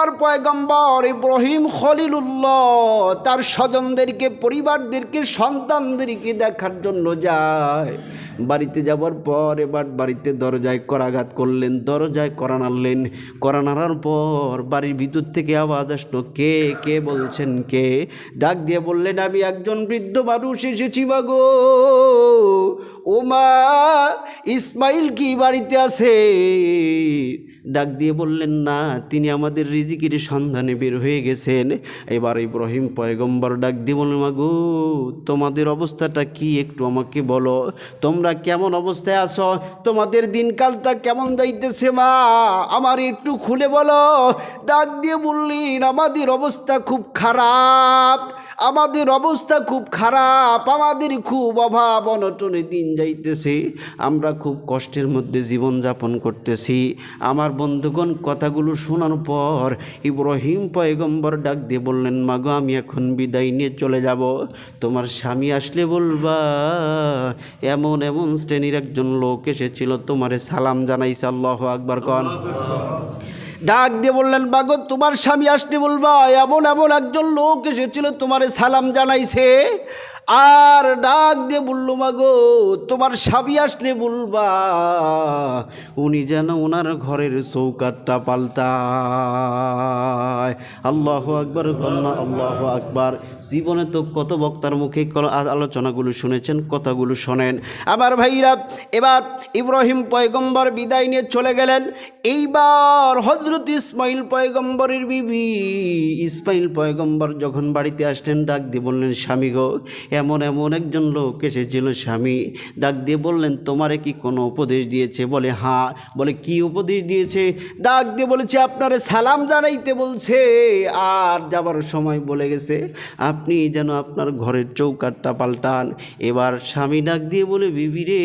আল্লাহর পয়গম্বর ইব্রাহিম খলিলুল্লাহ, তার স্বজনদেরকে, পরিবারদেরকে, সন্তানদেরকে দেখার জন্য যায়। বাড়িতে যাবার পর এবার বাড়িতে দরজায় করাঘাত করলেন, দরজায় করা নাড়লেন। করা নাড়ার পর বাড়ির ভিতর থেকে আওয়াজ আসলো, কে কে বলছেন কে? ডাক দিয়ে বললেন, আমি একজন বৃদ্ধ মানুষ এসেছি মাগো ও মা, ইসমাইল কি বাড়িতে আছে? ডাক দিয়ে বললেন, না, তিনি আমাদের রিজিকির সন্ধানে বের হয়ে গেছেন। এবার ইব্রাহিম পয়গম্বর ডাক দিয়ে বললেন মাগো, তোমাদের অবস্থাটা কি একটু আমাকে বলো? তোমরা কেমন অবস্থায় আছো? তোমাদের দিনকালটা কেমন যাইতেছে, মা? আমার একটু খুলে বলো। ডাক দিয়ে বললেন, আমাদের অবস্থা খুব খারাপ, আমাদের অবস্থা খুব খারাপ, আমাদের খুব অভাব, অনটনে দিন যাইতেছে। আমরা খুব কষ্টের মধ্যে জীবন যাপন করতেছি। আমার বন্ধুগণ কথাগুলো শোনার পর ইব্রাহিম পয়গম্বর ডাক দিয়ে বললেন মাগো আমি এখন বিদায় নিয়ে চলে যাব। তোমার স্বামী আসলে বলবা, এমন এমন শ্রেণির একজন লোক এসেছিল, তোমারে সালাম জানাইছে, আল্লাহ আকবর কন। ডাক দিয়ে বললেন, বাগো, তোমার স্বামী আসতে বলবা, এমন এমন একজন লোক এসেছিল তোমারে সালাম জানাইছে। আর ডাক দিয়ে বলল মাগো তোমার স্বামী আসলে বলবা, উনি যেন ওনার ঘরের চৌকাটটা পাল্টায়। আল্লাহ আকবর, কন্যা, আল্লাহ আকবার। জীবনে তো কত বক্তার মুখে আলোচনাগুলো শুনেছেন, কথাগুলো শোনেন। আমার ভাইরা, এবার ইব্রাহিম পয়গম্বর বিদায় নিয়ে চলে গেলেন। এইবার হজরত ইসমাইল পয়গম্বরের বিবি। ইসমাইল পয়গম্বর যখন বাড়িতে আসলেন ডাক দিয়ে বললেন, স্বামী গো, এমন এমন একজন লোক এসেছিল, স্বামী। ডাক দিয়ে বললেন, তোমারে কি কোনো উপদেশ দিয়েছে? বলে হ্যাঁ। বলে, কি উপদেশ দিয়েছে? ডাক দিয়ে বলেছে, আপনারে সালাম জানাইতে বলছে, আর যাবার সময় বলে গেছে, আপনি যেন আপনার ঘরের চৌকাটটা পাল্টান। এবার স্বামী ডাক দিয়ে বলে, বিবি রে,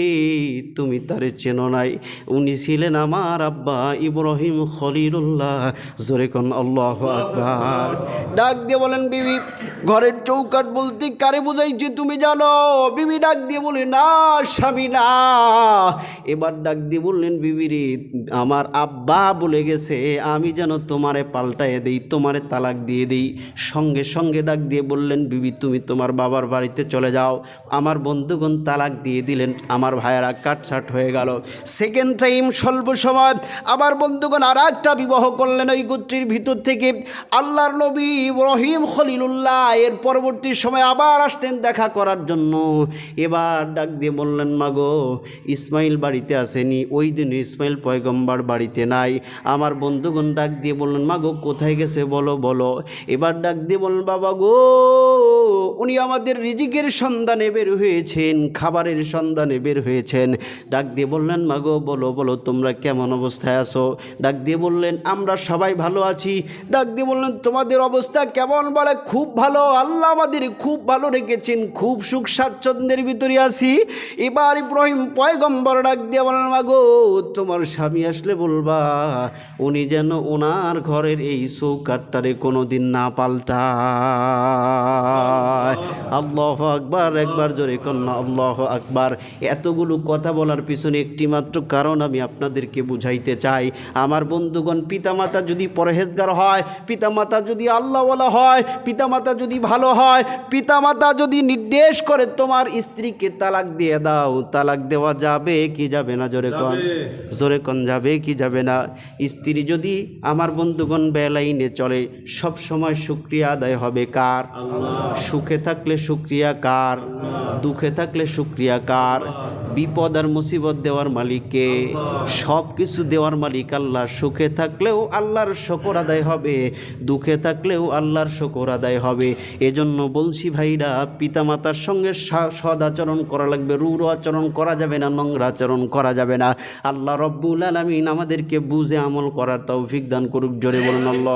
তুমি তারে চেনো নাই। উনি ছিলেন আমার আব্বা ইব্রাহিম খলিলুল্লাহ জোরে আল্লাহ আকবার। ডাক দিয়ে বলেন, বিবি, ঘরের চৌকাট বলতে কারে বুঝাইছে তুমি জানো? বিবি ডাক দিয়ে বলে, না, স্বামী, না। এবার ডাক দিয়ে বললেন, বিবি রে, আমার আব্বা বলে গেছে, আমি যেন তোমারে পাল্টাইয়ে দেই, তোমারে তালাক দিয়ে দেই। সঙ্গে সঙ্গে ডাক দিয়ে বললেন, বিবি, তুমি তোমার বাবার বাড়িতে চলে যাও। আমার বন্ধুগণ তালাক দিয়ে দিলেন, আমার ভাইয়েরা কাটছাট হয়ে গেল। সেকেন্ড টাইম স্বল্প সময় আমার বন্ধুগণ আর একটা বিবাহ করলেন ওই গোত্রীর ভিতর থেকে। আল্লাহর নবী রহিম খলিলুল্লাহ এর পরবর্তী সময় আবার আসতেন দেখা করার জন্য। এবার ডাক দিয়ে বললেন, মাগো, ইসমাইল বাড়িতে আসেনি, ওই দিন ইসমাইল পয়গম্বার বাড়িতে নাই। আমার বন্ধুগণ ডাক দিয়ে বললেন, মাগো, কোথায় গেছে? বলো বলো। এবার ডাক দিয়ে বললেন, বাবা গো, উনি আমাদের রিজিকের সন্ধানে বের হয়েছেন, খাবারের সন্ধানে বের হয়েছেন। ডাক দিয়ে বললেন, মাগো, বলো বলো, তোমরা কেমন অবস্থায় আছো? ডাক দিয়ে বললেন আমরা সবাই ভালো আছি। ডাক দিয়ে বললেন, তোমাদের অবস্থা কেমন? বলে, খুব ভালো, আল্লাহ আমাদের খুব ভালো রেখেছেন, খুব সুখ স্বাচ্ছন্দ্যের ভিতরে আছি। এবার ইব্রাহিম পয়গম্বর ডাক দিয়ে বললেন, মাগো, তোমার স্বামী আসলে বলবা, উনি যেন ওনার ঘরের এই চৌকাটটারে কোনো দিন না পাল্টা আল্লাহ আকবার, একবার জোরে কন্যা, আল্লাহ আকবার। এতগুলো কথা বলার পিছনে একটি মাত্র কারণ আমি আপনাদেরকে বুঝাইতে চাই। আমার বন্ধুগণ পিতামাতা যদি পরহেজগার হয় পিতামাতা যদি আল্লাহওয়ালা হয় পিতামাতা যদি ভালো হয় পিতামাতা যদি নির্দেশ করে তোমার স্ত্রীকে তালাক দিয়ে দাও তালাক দেওয়া যাবে কি যাবে না? জোরে কন। জোরে কন যাবে কি যাবে না? স্ত্রী যদি আমার বন্ধুগণ বেলাইনে চলে সব সময় শুক্রিয়া আদায় হবে কার? সুখে থাকলে শুক্রিয়া কার? দুঃখে থাকলে শুক্রিয়া কার? বিপদ আর মুসিবত দেওয়ার মালিককে সব কিছু দেওয়ার মালিক আল্লাহ। সুখে থাকলেও আল্লাহর শকর আদায় হবে, দুঃখে থাকলেও আল্লাহর শকর আদায় হবে। এজন্য বলছি ভাইরা, পিতামাতার সঙ্গে সদাচরণ করা লাগবে রুর আচরণ করা যাবে না, নোংরা আচরণ করা যাবে না। আল্লাহ রব্বুল আলমিন আমাদেরকে বুঝে আমল করার তৌফিক দান করুক, জোরে বলুন আল্লাহ।